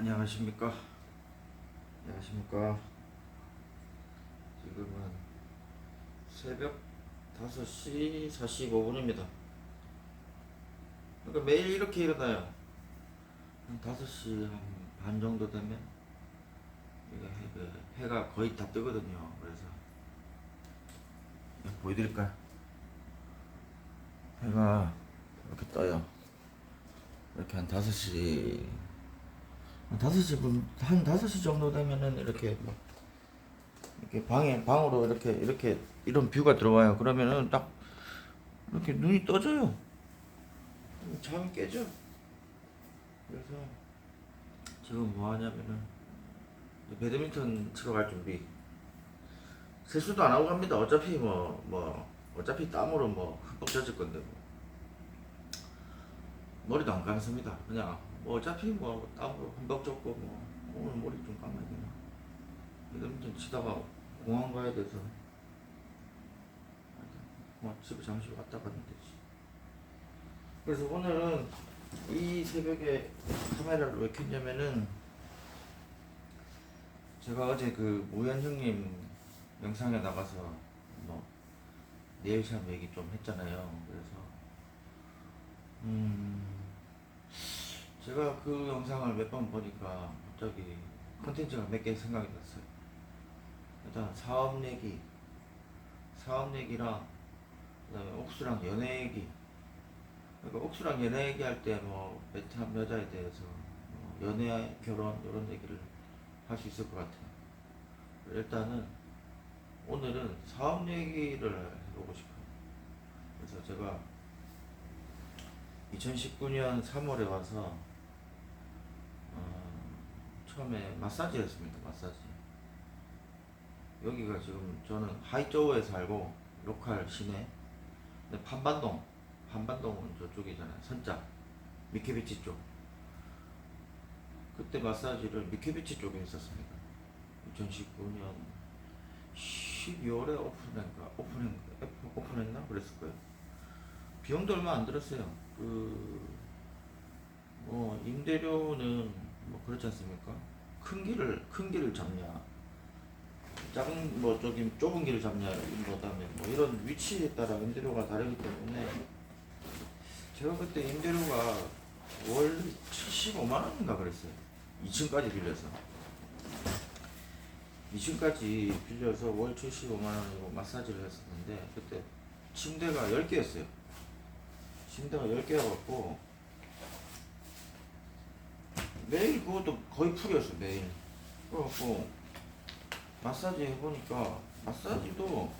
안녕하십니까? 안녕하십니까? 지금은 새벽 5시 45분입니다. 그러니까 매일 이렇게 일어나요. 한 5시 한 반 정도 되면 이게 해가 거의 다 뜨거든요. 그래서 보여드릴까요? 해가 이렇게 떠요. 이렇게 한 5시 한 5시 분, 한 5시 정도 되면은 이렇게 막 이렇게 방에 방으로 이렇게 이렇게 이런 뷰가 들어와요. 그러면은 딱 이렇게 눈이 떠져요. 잠이 깨져. 그래서 지금 뭐 하냐면은 배드민턴 치러 갈 준비. 세수도 안 하고 갑니다. 어차피 뭐뭐 어차피 땀으로 뭐 흠뻑 젖을 건데 뭐. 머리도 안 감습니다. 그냥 뭐 어차피 뭐 땀으로 흠뻑 젖고 뭐 오늘 머리 좀 감아야 되나. 배드민턴 치다가 공항 가야 돼서 뭐 집에 잠시 왔다 되지. 그래서 오늘은 이 새벽에 카메라를 왜 켰냐면은 제가 어제 그 모현 형님 영상에 나가서 뭐 네일샵 얘기 좀 했잖아요. 그래서 음 제가 그 영상을 몇 번 보니까 갑자기 컨텐츠가 몇 개 생각이 났어요. 일단 사업 얘기, 사업 얘기랑 그다음에 옥수랑 연애 얘기. 그러니까 옥수랑 연애 얘기 할 때뭐 베트남 여자에 대해서 뭐 연애, 결혼 이런 얘기를 할 수 있을 것 같아요. 일단은 오늘은 사업 얘기를 해보고 싶어요. 그래서 제가 2019년 3월에 와서 어, 처음에 마사지 했습니다. 마사지. 여기가 지금 저는 하이저우에 살고 로컬 시내. 근데 판반동, 판반동은 저쪽이잖아요. 선자, 미케비치 쪽. 그때 마사지를 미케비치 쪽에 했었습니다. 2019년 12월에 오픈했가 오픈했 오픈했나 그랬을 거예요. 비용도 얼마 안 들었어요. 그 뭐 임대료는 뭐 그렇지 않습니까? 큰 길을 큰 길을 잡냐, 작은 뭐 저기 좁은 길을 잡냐 뭐다음에 뭐 이런 위치에 따라 임대료가 다르기 때문에 제가 그때 임대료가 월 75만 원인가 그랬어요. 2층까지 빌려서 2층까지 빌려서 월 75만 원이고 마사지를 했었는데 그때 침대가 10개였어요. 침대가 10개여갖고 매일 그것도 거의 풀이었어 매일. 그래갖고 마사지 해보니까 마사지도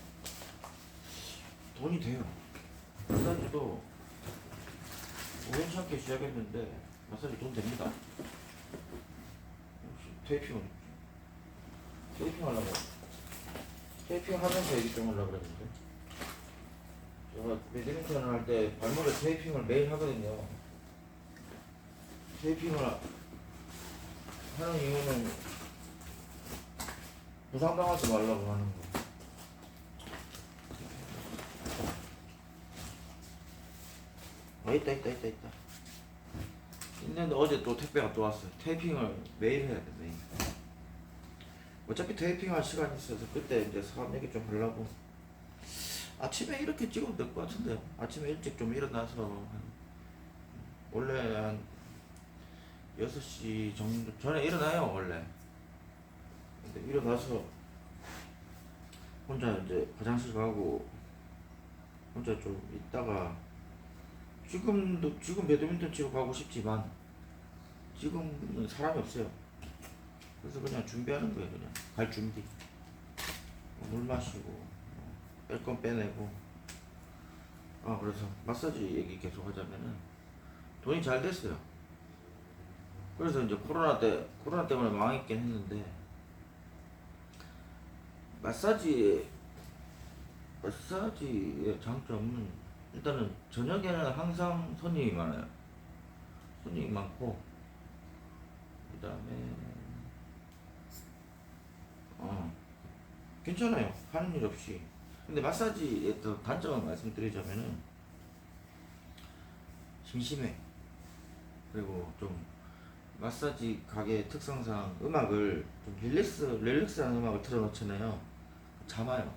돈이 돼요. 마사지도 우연찮게 시작했는데 마사지 돈 됩니다. 테이핑은 테이핑 하려고 테이핑 하면서 얘기 좀 하려고 그랬는데 제가 배드민턴을 할 때 발목에 테이핑을 매일 하거든요. 테이핑을 하는 이유는 부상당하지 말라고 하는 거. 어, 있다, 있다, 있다, 있다. 있는데 어제 또 택배가 또 왔어요. 테이핑을 매일 해야 돼, 매일. 어차피 테이핑 할 시간이 있어서 그때 이제 사업 얘기 좀 하려고. 아침에 이렇게 찍으면 될 것 같은데요. 아침에 일찍 좀 일어나서, 한- 원래 한 6시 정도 전에 일어나요, 원래. 근데 일어나서 혼자 이제 화장실 가고 혼자 좀 있다가 지금도 지금 배드민턴 치러 가고 싶지만 지금은 사람이 없어요. 그래서 그냥 준비하는 거예요, 그냥 갈 준비. 물 마시고 뺄 건 빼내고. 아 그래서 마사지 얘기 계속 하자면은 돈이 잘 됐어요. 그래서 이제 코로나 때 코로나 때문에 망했긴 했는데 마사지 마사지의 장점은 일단은 저녁에는 항상 손님이 많아요. 손님이 많고 그다음에 어 괜찮아요. 하는 일 없이. 근데 마사지의 또 단점을 말씀드리자면은 심심해. 그리고 좀 마사지 가게 특성상 음악을 좀 릴렉스 릴렉스한 음악을 틀어놓잖아요. 잠아요.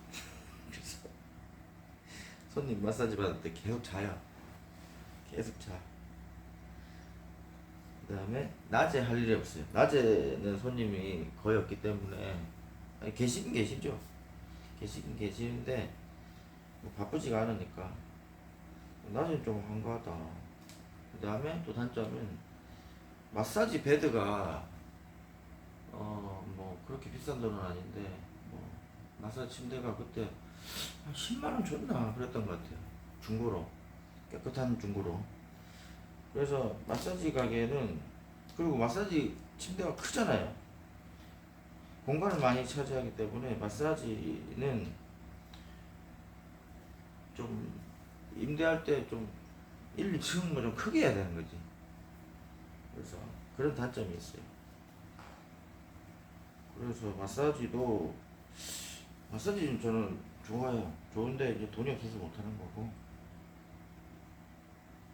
손님 마사지 받을 때 계속 자요. 계속 자. 그다음에 낮에 할 일이 없어요. 낮에는 손님이 거의 없기 때문에 아니, 계시긴 계시죠. 계시긴 계시는데 뭐 바쁘지가 않으니까 낮에는 좀 한가하다. 그다음에 또 단점은 마사지 베드가 어 뭐 그렇게 비싼 돈은 아닌데 뭐 마사지 침대가 그때 한 10만 원 줬나 그랬던 것 같아요. 중고로 깨끗한 중고로. 그래서 마사지 가게는 그리고 마사지 침대가 크잖아요. 공간을 많이 차지하기 때문에 마사지는 좀 임대할 때 좀 1, 2층 뭐좀 크게 해야 되는 거지. 그래서 그런 단점이 있어요. 그래서 마사지도 마사지는 저는 좋아요. 좋은데 이제 돈이 없어서 못 하는 거고.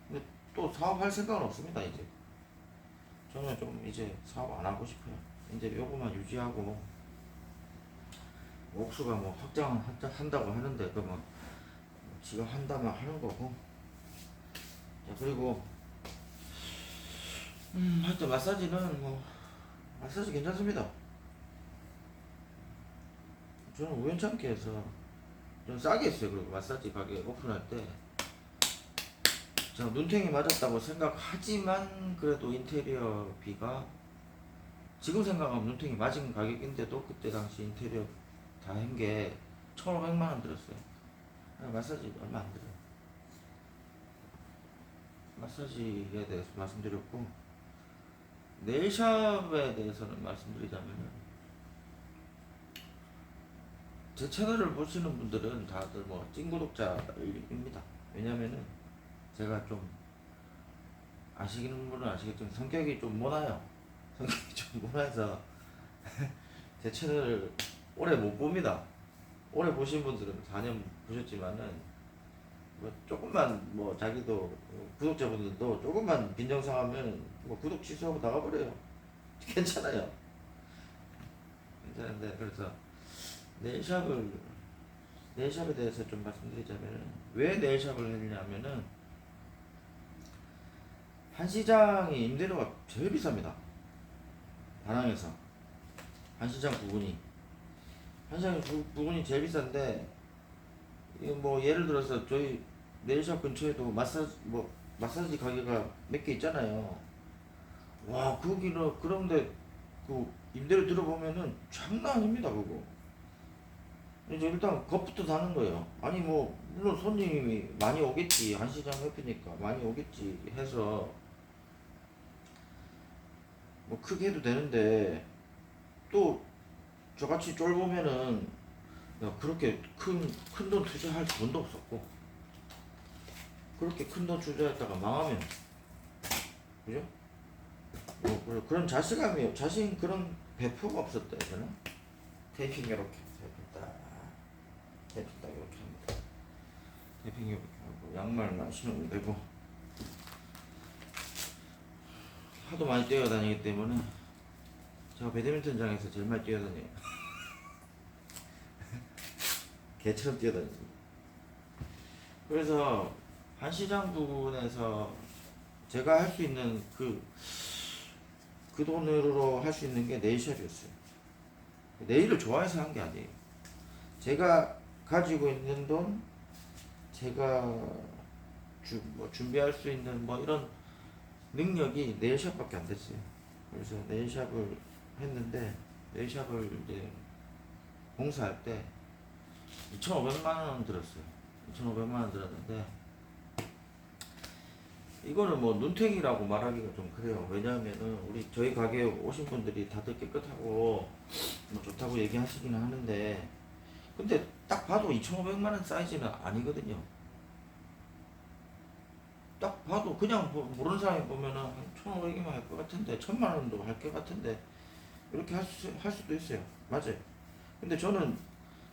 근데 또 사업할 생각은 없습니다 이제. 저는 좀 이제 사업 안 하고 싶어요. 이제 요거만 유지하고 옥수가 뭐 확장 한다고 하는데 그뭐 지가 한다면 하는 거고. 자 그리고 음 하여튼 마사지는 뭐 마사지 괜찮습니다. 저는 우연찮게 해서 좀 싸게 했어요. 그리고 마사지 가게 오픈할 때 제가 눈탱이 맞았다고 생각하지만 그래도 인테리어 비가 지금 생각하면 눈탱이 맞은 가격인데도 그때 당시 인테리어 다 한 게 1,500만 원 들었어요. 아, 마사지 얼마 안 들어요. 마사지에 대해서 말씀드렸고 네일샵에 대해서는 말씀드리자면은 제 채널을 보시는 분들은 다들 뭐 찐구독자입니다. 왜냐면은 제가 좀 아시는 분은 아시겠지만 성격이 좀 모나요. 성격이 좀 모나서 제 채널을 오래 못 봅니다. 오래 보신 분들은 4년 보셨지만은 뭐 조금만 뭐 자기도 구독자분들도 조금만 빈정상하면 뭐 구독 취소하고 나가버려요. 괜찮아요. 괜찮은데 그래서 네일샵을 네일샵에 대해서 좀 말씀드리자면은 왜 네일샵을 했냐면은 한 시장이 임대료가 제일 비쌉니다. 다낭에서 한 시장 부근이 한 시장 부- 부근이 제일 비싼데 이거 뭐 예를 들어서 저희 네일샵 근처에도 마사지 뭐 마사지 가게가 몇 개 있잖아요. 와 거기는 그런데 그 임대료 들어보면은 장난 아닙니다 그거. 이제 일단 겁부터 나는 거예요. 아니 뭐 물론 손님이 많이 오겠지 한시장 옆이니까 많이 오겠지 해서 뭐 크게 해도 되는데 또 저같이 쫄보면은 야 그렇게 큰 큰 돈 투자할 돈도 없었고 그렇게 큰 돈 투자했다가 망하면. 그죠? 뭐 그런- 그런 자신감이 자신 그런 배포가 없었다 저는. 테이핑 이렇게 테이핑 딱 테이핑 딱 이렇게 합니다. 테이핑 이렇게 하고 양말만 신으면 되고. 하도 많이 뛰어다니기 때문에 제가 배드민턴장에서 제일 많이 뛰어다녀요. 개처럼 뛰어다닙니다 그래서 한 시장 부분에서 제가 할 수 있는 그, 그 돈으로 할 수 있는 게 네일샵이었어요. 네일을 좋아해서 한 게 아니에요. 제가 가지고 있는 돈, 제가 주, 뭐 준비할 수 있는 뭐 이런 능력이 네일샵밖에 안 됐어요. 그래서 네일샵을 했는데, 네일샵을 이제 공사할 때 2,500만 원 들었어요. 2,500만 원 들었는데, 이거는 뭐 눈탱이라고 말하기가 좀 그래요. 왜냐하면은 우리 저희 가게에 오신 분들이 다들 깨끗하고 뭐 좋다고 얘기하시기는 하는데 근데 딱 봐도 2,500만 원 사이즈는 아니거든요. 딱 봐도 그냥 뭐 모르는 사람이 보면은 한 1,500이면 할 것 같은데 1,000만 원도 할 것 같은데 이렇게 할, 수, 할 수도 있어요. 맞아요. 근데 저는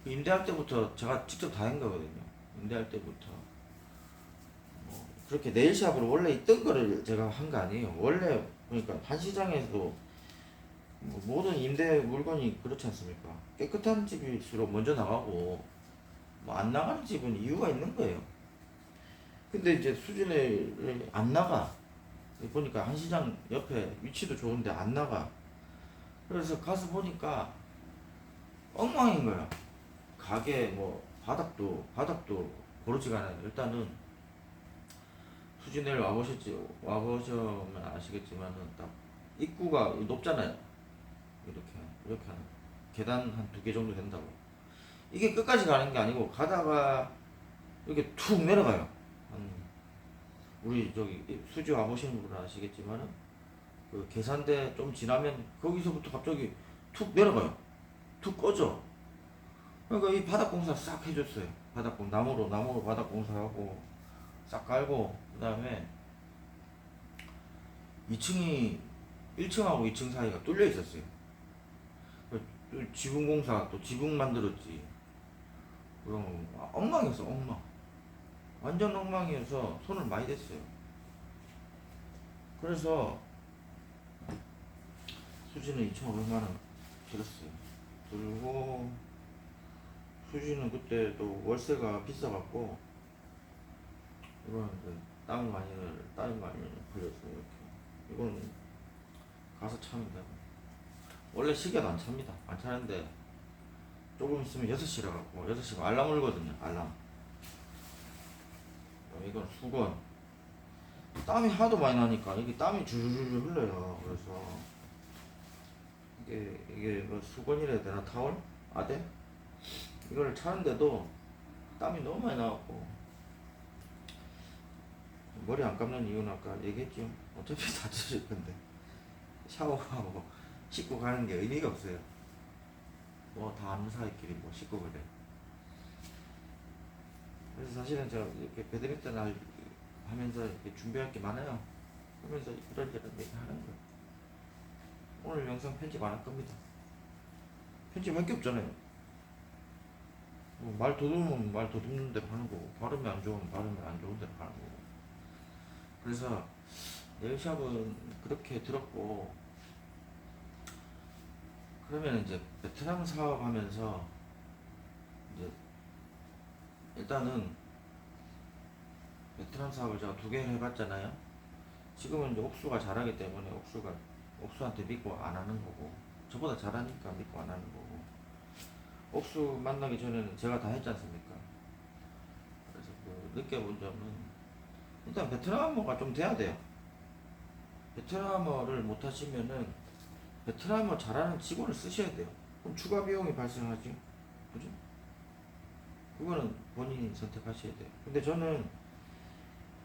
임대할 때부터 제가 직접 다 한 거거든요. 임대할 때부터. 뭐 그렇게 네일샵으로 원래 있던 거를 제가 한 거 아니에요. 원래 그러니까 한 시장에서도 뭐 모든 임대 물건이 그렇지 않습니까? 깨끗한 집일수록 먼저 나가고 뭐 안 나가는 집은 이유가 있는 거예요. 근데 이제 수진을 안 나가. 보니까 한 시장 옆에 위치도 좋은데 안 나가. 그래서 가서 보니까 엉망인 거야. 가게 뭐 바닥도 바닥도 고르지가 않아요. 일단은 수진을 와보셨지 와보시면 아시겠지만은 딱 입구가 높잖아요. 이렇게 이렇게 하는 계단 한 두 개 정도 된다고. 이게 끝까지 가는 게 아니고 가다가 이렇게 툭 내려가요. 한 우리 저기 수지 와보시는 분은 아시겠지만은 그 계산대 좀 지나면 거기서부터 갑자기 툭 내려가요. 툭 꺼져. 그러니까 이 바닥 공사 싹 해줬어요. 바닥 공 나무로 나무로 바닥 공사하고 싹 깔고 그 다음에 2층이 1층하고 2층 사이가 뚫려 있었어요. 그또 지붕 공사 또 지붕 만들었지. 그럼 엉망이었어 엉망. 완전 엉망이어서 손을 많이 댔어요. 그래서 수지는 2,500만 원 들었어요. 들고 수지는 그때 또 월세가 비싸갖고 이거는 땀 많이 땀이 많이 흘렸어요 이렇게. 이건 가서 참니다. 원래 시계도 안 찹니다. 안 차는데 조금 있으면 6시라 갖고 6시가 알람 울거든요. 알람. 어, 이건 수건. 땀이 하도 많이 나니까 이게 땀이 줄줄줄 흘러요. 그래서 이게 이게 뭐 수건이라 되나 타월? 아대? 이걸 차는데도 땀이 너무 많이 나갖고 머리 안 감는 이유는 아까 얘기했죠. 어차피 다 젖을 건데 샤워하고 씻고 가는 게 의미가 없어요. 뭐 다 아는 사이끼리 뭐 씻고 그래. 그래서 사실은 저 이렇게 배드민턴 할 하면서 이렇게 준비할 게 많아요. 하면서 이런저런 얘기 하는 거예요. 오늘 영상 편집 안 할 겁니다. 편집 할 게 없잖아요. 뭐말 더듬으면 말 더듬는 대로 하는 거고 발음이 안 좋으면 발음이 안 좋은 대로 하는 거고 그래서 네일샵은 그렇게 들었고 그러면 이제 베트남 사업 하면서 이제 일단은 베트남 사업을 제가 두 개를 해봤잖아요 지금은 이제 옥수가 잘하기 때문에 옥수가 옥수한테 믿고 안 하는 거고 저보다 잘하니까 믿고 안 하는 거고 옥수 만나기 전에는 제가 다 했지 않습니까? 그래서 그 느껴본 점은 일단 베트남어가 좀 돼야 돼요. 베트남어를 못 하시면은 베트남어 잘하는 직원을 쓰셔야 돼요. 그럼 추가 비용이 발생하지. 그죠? 그거는 본인이 선택하셔야 돼요. 근데 저는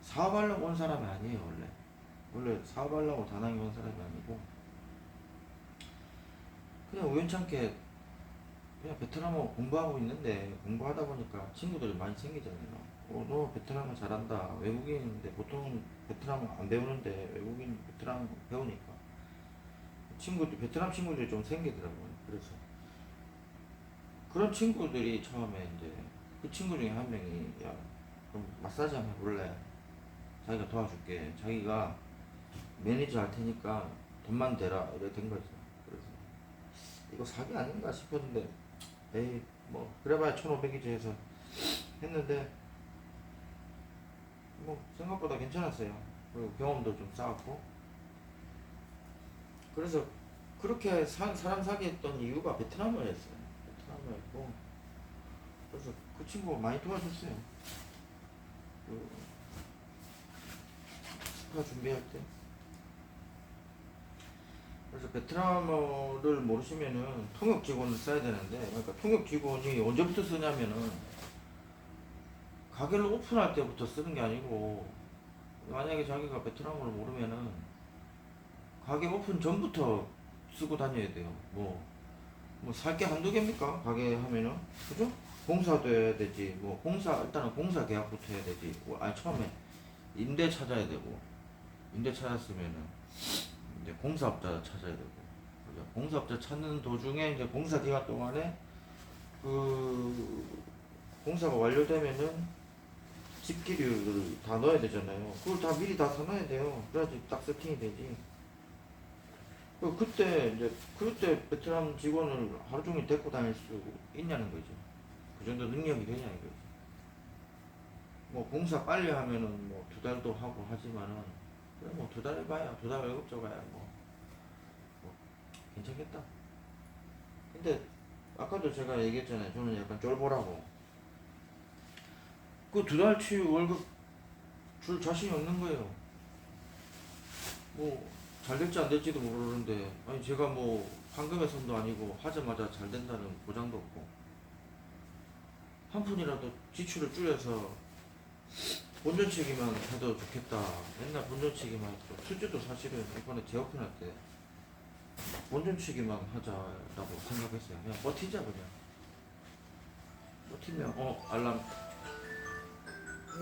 사업하려고 온 사람이 아니에요, 원래. 원래 사업하려고 다낭에 온 사람이 아니고 그냥 우연찮게 그냥 베트남어 공부하고 있는데 공부하다 보니까 친구들이 많이 생기잖아요. 어, 너 베트남어 잘한다. 외국인인데 보통 베트남어 안 배우는데 외국인 베트남어 배우니까 친구들 베트남 친구들이 좀 생기더라고요. 그래서 그런 친구들이 처음에 이제 그 친구 중에 한 명이 야 그럼 마사지 한번 해볼래? 자기가 도와줄게. 자기가 매니저 할 테니까 돈만 대라 이래 된 거죠. 그래서 이거 사기 아닌가 싶었는데 에이 뭐 그래봐야 1500이지 해서 했는데 뭐 생각보다 괜찮았어요. 그리고 경험도 좀 쌓았고. 그래서 그렇게 사, 사람 사기 했던 이유가 베트남어였어요. 베트남어였고. 그래서 그 친구가 많이 도와줬어요. 그 스파 준비할 때 그래서 베트남어를 모르시면은 통역 직원을 써야 되는데, 그러니까 통역 직원이 언제부터 쓰냐면은 가게를 오픈할 때부터 쓰는 게 아니고 만약에 자기가 베트남어를 모르면은 가게 오픈 전부터 쓰고 다녀야 돼요. 뭐, 뭐 살 게 한두 개입니까? 가게 하면은 그죠? 공사도 해야 되지. 뭐 공사 일단은 공사 계약부터 해야 되지. 뭐, 아니 처음에 임대 찾아야 되고 임대 찾았으면은 이제 공사업자 찾아야 되고 그죠? 공사업자 찾는 도중에 이제 공사 기간 동안에 그 공사가 완료되면은 집기류를 다 넣어야 되잖아요. 그걸 다 미리 다 사놔야 돼요. 그래야지 딱 세팅이 되지. 그 그때 이제 그때 베트남 직원을 하루 종일 데리고 다닐 수 있냐는 거죠. 그 정도 능력이 되냐 이거지. 뭐 공사 빨리 하면은 뭐 두 달도 하고 하지만은 그래 뭐두 달 해봐야 두 달 월급 줘봐야 뭐, 뭐 괜찮겠다. 근데 아까도 제가 얘기했잖아요. 저는 약간 쫄보라고. 그 두 달치 월급 줄 자신이 없는 거예요. 뭐 잘 될지 안 될지도 모르는데 아니 제가 뭐 황금의 선도 아니고 하자마자 잘 된다는 보장도 없고 한 푼이라도 지출을 줄여서 본전치기만 해도 좋겠다. 맨날 본전치기만 했고 투지도 사실은 이번에 제어편할 때 본전치기만 하자라고 생각했어요. 그냥 버티자 그냥. 버티면 어 알람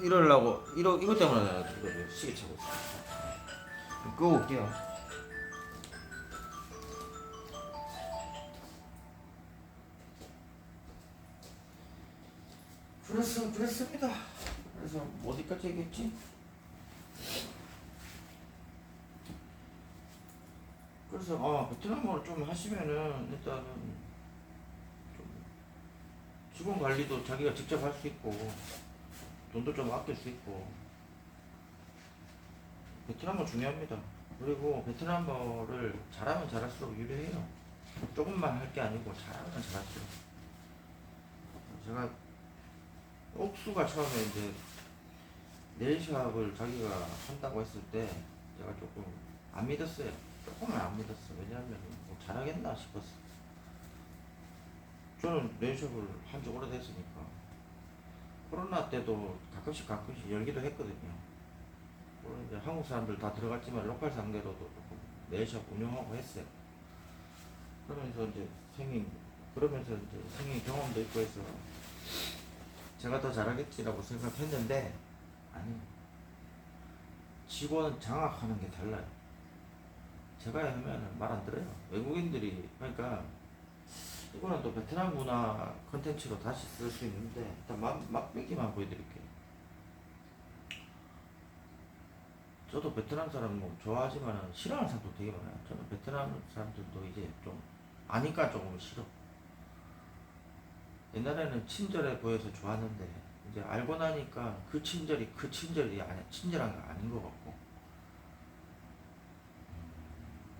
이러려고 이러 이거 때문에 내가 이거 시계 차고 있어. 끄고 그랬습니다. 그래서 어디까지 얘기했지? 그래서 아 베트남어를 좀 하시면은 일단은 좀 직원 관리도 자기가 직접 할 수 있고 돈도 좀 아낄 수 있고 베트남어 중요합니다. 그리고 베트남어를 잘하면 잘할수록 유리해요. 조금만 할 게 아니고 잘하면 잘할수록 제가 옥수가 처음에 이제 네일샵을 자기가 한다고 했을 때 제가 조금 안 믿었어요. 조금은 안 믿었어. 왜냐하면 뭐 잘하겠나 싶었어. 저는 네일샵을 한 지 오래됐으니까 코로나 때도 가끔씩 가끔씩 열기도 했거든요. 이제 한국 사람들 다 들어갔지만 로컬 상대로도 조금 네일샵 운영하고 했어요. 그러면서 이제 생긴 그러면서 이제 생긴 경험도 있고 해서 제가 더 잘하겠지라고 생각했는데 아니 직원 장악하는 게 달라요. 제가 하면 말 안 들어요. 외국인들이 그러니까 이거는 또 베트남 문화 컨텐츠로 다시 쓸 수 있는데 일단 맛, 맛배기만 보여드릴게요. 저도 베트남 사람 뭐 좋아하지만 싫어하는 사람도 되게 많아요. 저는 베트남 사람들도 이제 좀 아니까 조금 싫어. 옛날에는 친절해 보여서 좋았는데 이제 알고 나니까 그 친절이 그 친절이 아니 친절한 거 아닌 것 같고 음,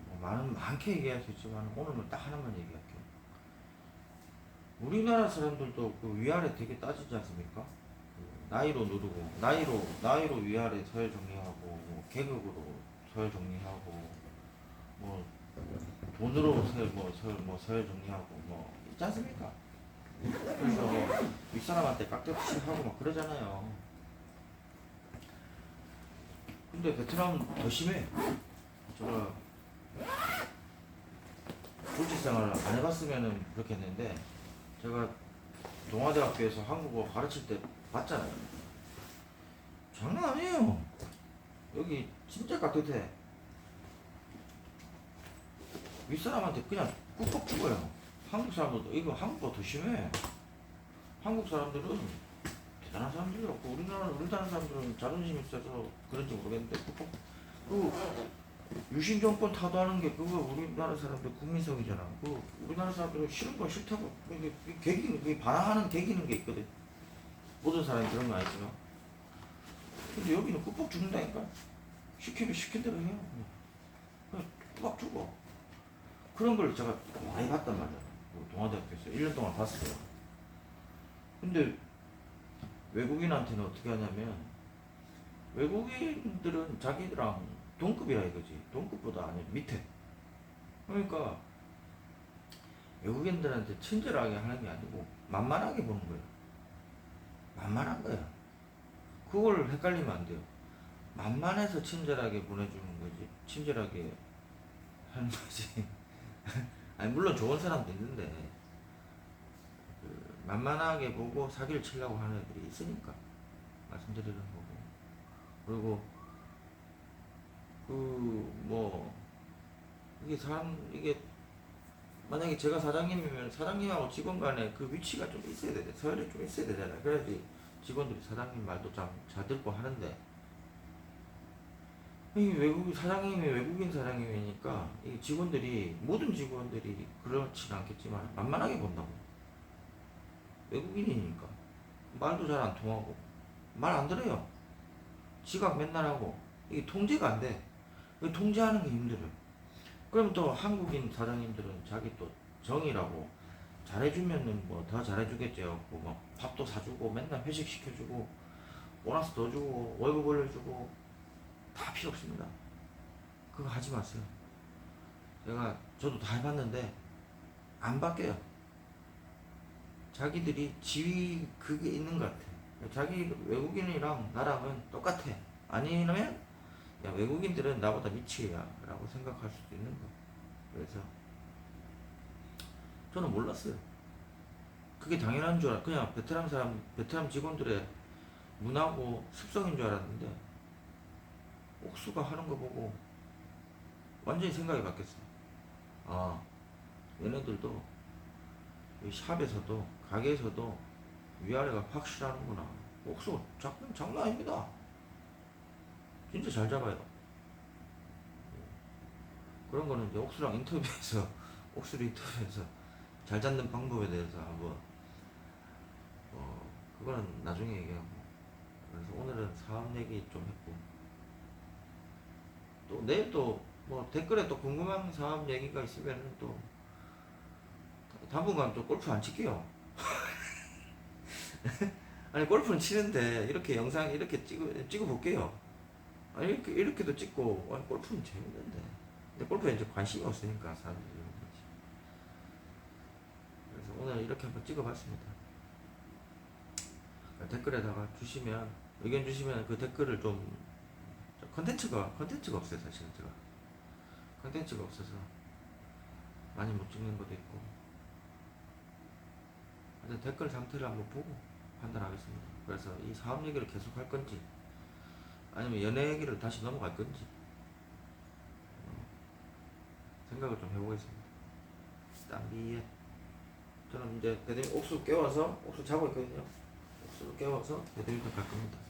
뭐 많은 많게 얘기할 수 있지만 오늘은 딱 하나만 얘기할게요. 우리나라 사람들도 그 위아래 되게 따지지 않습니까? 그 나이로 누르고 나이로 나이로 위아래 서열 정리하고 뭐 계급으로 서열 정리하고 뭐 돈으로 서열 뭐 서열 뭐 서열 정리하고 뭐 있지 않습니까? 그래서 윗사람한테 깍듯이 하고 막 그러잖아요. 근데 베트남은 더 심해. 제가 조직생활을 안 해봤으면은 그렇겠는데 제가 동아대학교에서 한국어 가르칠 때 봤잖아요. 장난 아니에요. 여기 진짜 깍듯해. 윗사람한테 그냥 꾹꾹 죽어요. 한국 사람들도 이거 한국보다 더 심해. 한국 사람들은 대단한 사람들이었고 우리나라 우리나라 사람들은 자존심 있어서 그런지 모르겠는데 꾹꾹 그 유신 정권 타도하는 게 그거 우리나라 사람들 국민성이잖아. 그 우리나라 사람들은 싫은 건 싫다고 이게 계기 이게 반항하는 계기는 게 있거든. 모든 사람이 그런 건 아니지만. 근데 여기는 꾹꾹 죽는다니까. 시키면 시킨 대로 해요. 그냥 꾹 죽어. 그런 걸 제가 많이 봤단 말이야. 그 동아대학교에서 1년 동안 봤어요. 근데 외국인한테는 어떻게 하냐면 외국인들은 자기랑 동급이라 이거지. 동급보다 아니 밑에. 그러니까 외국인들한테 친절하게 하는 게 아니고 만만하게 보는 거예요. 만만한 거야. 그걸 헷갈리면 안 돼요. 만만해서 친절하게 보내주는 거지. 친절하게 하는 거지. 아니 물론 좋은 사람도 있는데 그 만만하게 보고 사기를 치려고 하는 애들이 있으니까 말씀드리는 거고. 그리고 그 뭐 이게 사람 이게 만약에 제가 사장님이면 사장님하고 직원 간에 그 위치가 좀 있어야 돼 서열이 좀 있어야 되잖아요 그래야지 직원들이 사장님 말도 참 잘 듣고 하는데 이 외국 사장님이 외국인 사장님이니까 이 직원들이 모든 직원들이 그렇지는 않겠지만 만만하게 본다고. 외국인이니까 말도 잘 안 통하고 말 안 들어요. 지각 맨날 하고 이게 통제가 안 돼. 이 통제하는 게 힘들어요. 그럼 또 한국인 사장님들은 자기 또 정이라고 잘해주면은 뭐 더 잘해주겠죠. 뭐 밥도 사주고 맨날 회식 시켜주고 보너스 더 주고 월급 올려주고 다 필요 없습니다. 그거 하지 마세요. 제가 저도 다 해봤는데 안 바뀌어요. 자기들이 지위 그게 있는 것 같아. 자기 외국인이랑 나랑은 똑같아. 아니면 야 외국인들은 나보다 미치야라고 생각할 수도 있는 거. 그래서 저는 몰랐어요. 그게 당연한 줄 알아. 그냥 베트남 사람, 베트남 직원들의 문화고 습성인 줄 알았는데 옥수가 하는 거 보고 완전히 생각이 바뀌었어. 아, 얘네들도 이 샵에서도 가게에서도 위아래가 확실하는구나. 옥수 장난, 장난 아닙니다. 진짜 잘 잡아요. 그런 거는 이제 옥수랑 인터뷰에서 옥수를 인터뷰에서 잘 잡는 방법에 대해서 한번 어 그거는 나중에 얘기하고 그래서 오늘은 사업 얘기 좀 했고 또 내일 또 뭐 댓글에 또 궁금한 사업 얘기가 있으면은 또 당분간 또 골프 안 칠게요. 아니 골프는 치는데 이렇게 영상 이렇게 찍어 찍어 볼게요. 아니 이렇게 이렇게도 찍고 아니 골프는 재밌는데 근데 골프에 이제 관심이 없으니까 사람들이 그래서 오늘 이렇게 한번 찍어봤습니다. 댓글에다가 주시면 의견 주시면 그 댓글을 좀 컨텐츠가 컨텐츠가 없어요 사실은 제가 컨텐츠가 없어서 많이 못 찍는 것도 있고 하여튼 댓글 상태를 한번 보고 판단하겠습니다. 그래서 이 사업 얘기를 계속 할 건지 아니면 연애 얘기를 다시 넘어갈 건지 어, 생각을 좀 해보겠습니다. 땀비에 저는 이제 배드민 옥수 깨워서 옥수 자고 있거든요. 옥수를 깨워서 배드민턴 갈 겁니다.